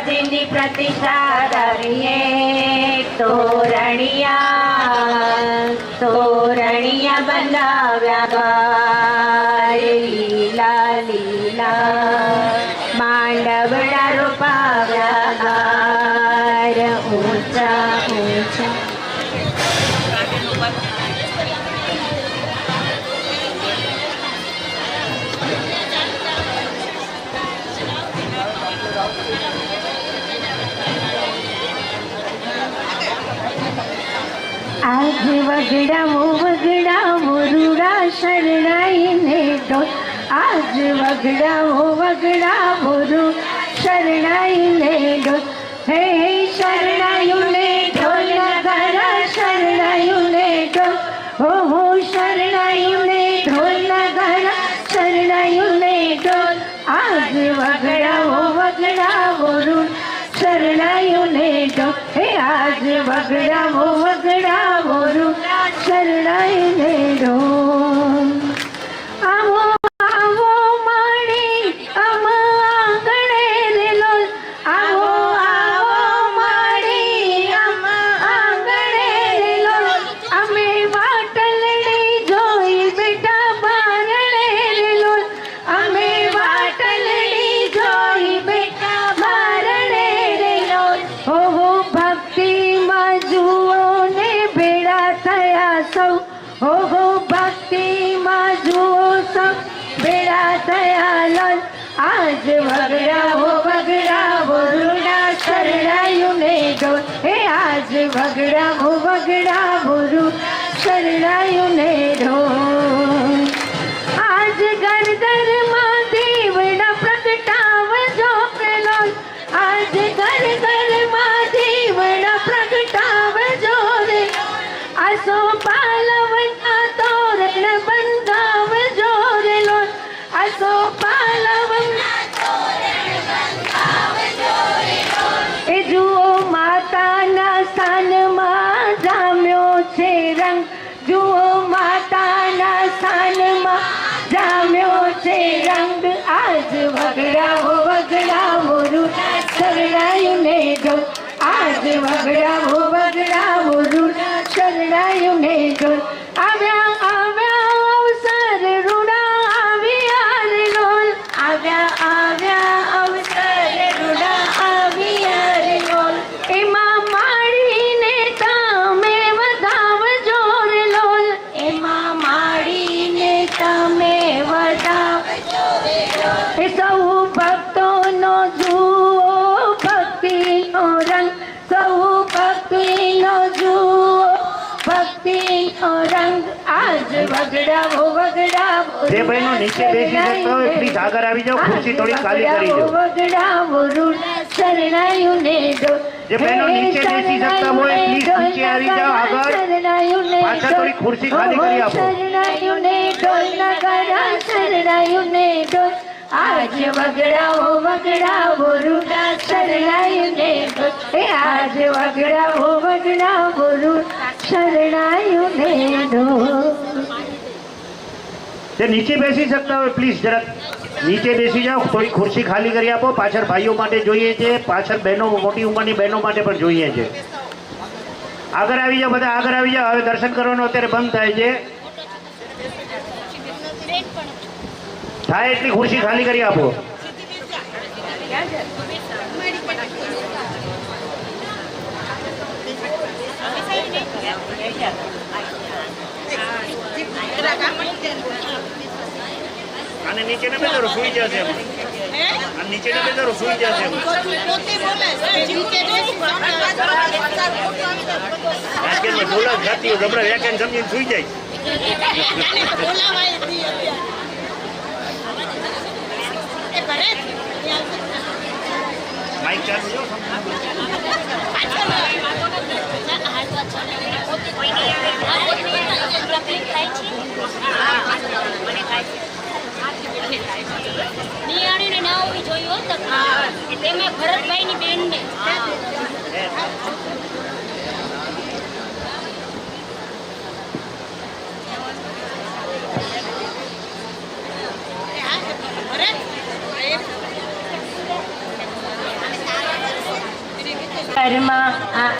માતાજીની પ્રતિષ્ઠા ધરીએ તોરણિયા તોરણિયા બનાવ્યા ગાય લીલા લીલા માંડવડા રોપાવ્યા ગાર ઊંચા ઊંચા Thank you. વગડાવો વગડાવો રૂડા શરણાઈને ડોલ આજ વગડાવો વગડાવો રૂ શરણાઈને ડોલ હે હે શરણાયુને ઢોલ નગારા શરણાયુને ડોલ હો હો શરણાયુને ઢોલ નગારા શરણાયુને ડોલ આજ વગડાવો વગડાવો રૂ શરણાયુને ડોખે આજ વગડાવો વગડાવો રૂ શરણાયુને ડોલ જુઓ સૌ ભેળા થયા લાલ આજ વગડાવો વગડાવો રૂડા શરણાયું ને ડોલ હે આજ વગડાવો વગડાવો રૂ શરણાયું ને ડોલ સ્થાનમાં જામ્યો છે રંગ. જુઓ માતાના સ્થાનમાં જામ્યો છે રંગ. આજ વગડાવો જે બહેનો નીચે બેસી શકતા હોય, please આગળ આવી જાઓ. ખુરશી થોડી ખાલી કરી દો. જે બહેનો નીચે બેસી શકતા આજ વગડાવો વગડાવો શરણાયું ને આજ વગડાવો વગડાવો શરણાયું ને જે નીચે બેસી શકતા હોય પ્લીઝ જરાક નીચે બેસી જાઓ. થોડી ખુરશી ખાલી કરી આપો. પાછળ ભાઈઓ માટે જોઈએ છે, પાછળ બહેનો, મોટી ઉંમરની બહેનો માટે પણ જોઈએ છે. આગળ આવી જાઓ, બધા આગળ આવી જાઓ. હવે દર્શન કરવાનું અત્યારે બંધ થાય છે. થાય એટલી ખુરશી ખાલી કરી આપો. અને નીચે ને બેસાડો સુઈ જશે એમ. અને નીચે ને બેસાડો સુઈ જશે ઢોલા જ જાતી જબરા વ્યાખ્યાન સમજીને સુઈ જાય? માઇક ચાલુ જો નિયાણીને ના હોવી જોઈએ હોત તકલીફ. તેમાં ભરતભાઈની બેનને ઘરમાં આ